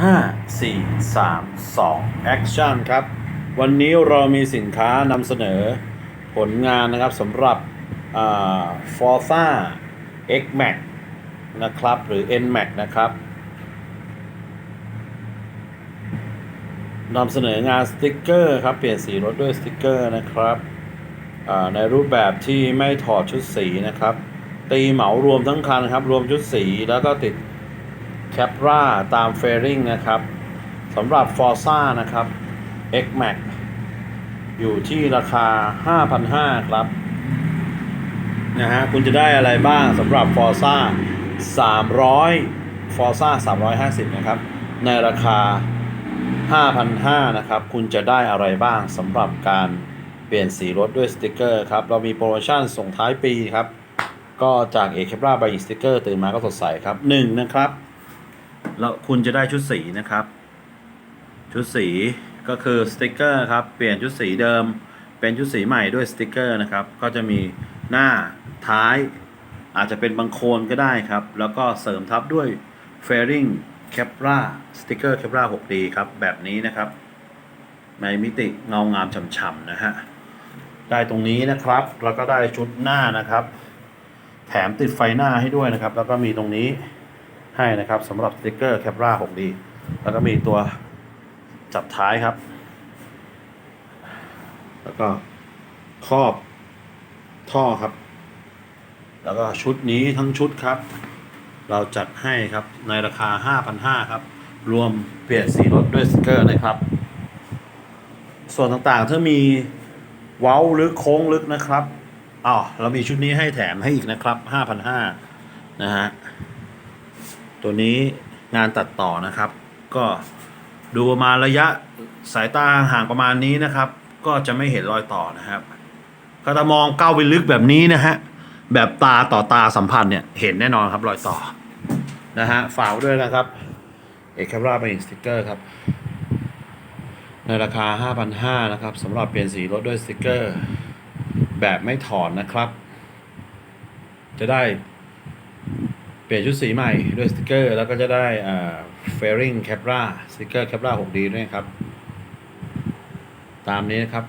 5 4 3 2 Action ครับ วันนี้เรามีสินค้านำเสนอผลงานนะครับสำหรับอ่า Forza X Max นะครับ หรือ N Max นะครับนำเสนองานสติกเกอร์ครับ เปลี่ยนสีรถด้วยสติกเกอร์นะครับในรูปแบบที่ไม่ถอดชุดสีนะครับ ตีเหมารวมทั้งคันครับ รวมชุดสีแล้วก็ติด แคปราตามเฟริงนะครับสำหรับ Forza นะครับ X Max อยู่ที่ราคา 5,500 ครับ นะฮะ คุณจะได้อะไรบ้างสำหรับ Forza 300 Forza 350 นะครับ ในราคา 5,500 นะครับ คุณจะได้อะไรบ้างสำหรับการเปลี่ยนสีรถด้วยสติกเกอร์ครับ เรามีโปรโมชั่นส่งท้ายปีครับ ก็จากเอเคปราบายสติกเกอร์ตื่นมาก็สดใสครับ 1 นะครับ แล้วคุณจะได้ชุดสีนะครับ ชุดสีก็คือสติกเกอร์ครับ เปลี่ยนชุดสีเดิม เป็นชุดสีใหม่ด้วยสติกเกอร์นะครับ ก็จะมีหน้าท้าย อาจจะเป็นบางโคนก็ได้ครับ แล้วก็เสริมทับด้วยเฟริงแคปราสติกเกอร์แคปรา 6D ครับ แบบนี้นะครับ ในมิติเงางามฉ่ำๆนะฮะ ได้ตรงนี้นะครับ แล้วก็ได้ชุดหน้านะครับ แถมติดไฟหน้าให้ด้วยนะครับ แล้วก็มีตรงนี้ ให้นะครับสำหรับสติกเกอร์แคปรา 6D แล้วก็มีตัวจับท้ายครับ แล้วก็ครอบท่อครับ แล้วก็ชุดนี้ทั้งชุดครับ เราจัดให้ครับในราคา 5,500 ครับ รวมเปลี่ยนสีรถด้วยสติกเกอร์นะครับ ส่วนต่างๆถ้ามีเว้าลึกโค้งลึกนะครับอ๋อเรามีชุดนี้ให้แถมให้อีกนะครับ 5,500 นะฮะ ตัวนี้งานตัดต่อนะครับ ก็ดูประมาณระยะสายตาห่างประมาณนี้นะครับ ก็จะไม่เห็นรอยต่อนะครับก็ถ้ามองก้าวไปลึกแบบนี้นะฮะแบบตาต่อตาสัมพันธ์เนี่ยเห็นแน่นอนครับรอยต่อนะฮะฝากด้วยนะครับเอกแคปราเป็นสติกเกอร์ครับ ในราคา 5,500นะครับสำหรับเปลี่ยนสีรถด้วยสติกเกอร์ แบบไม่ถอนนะครับ จะได้ ปลี่ยนชุดสีใหม่ด้วยสติกเกอร์แล้วก็จะได้เฟริงแคปราสติกเกอร์แคปรา 6D ด้วยครับ ตามนี้นะครับ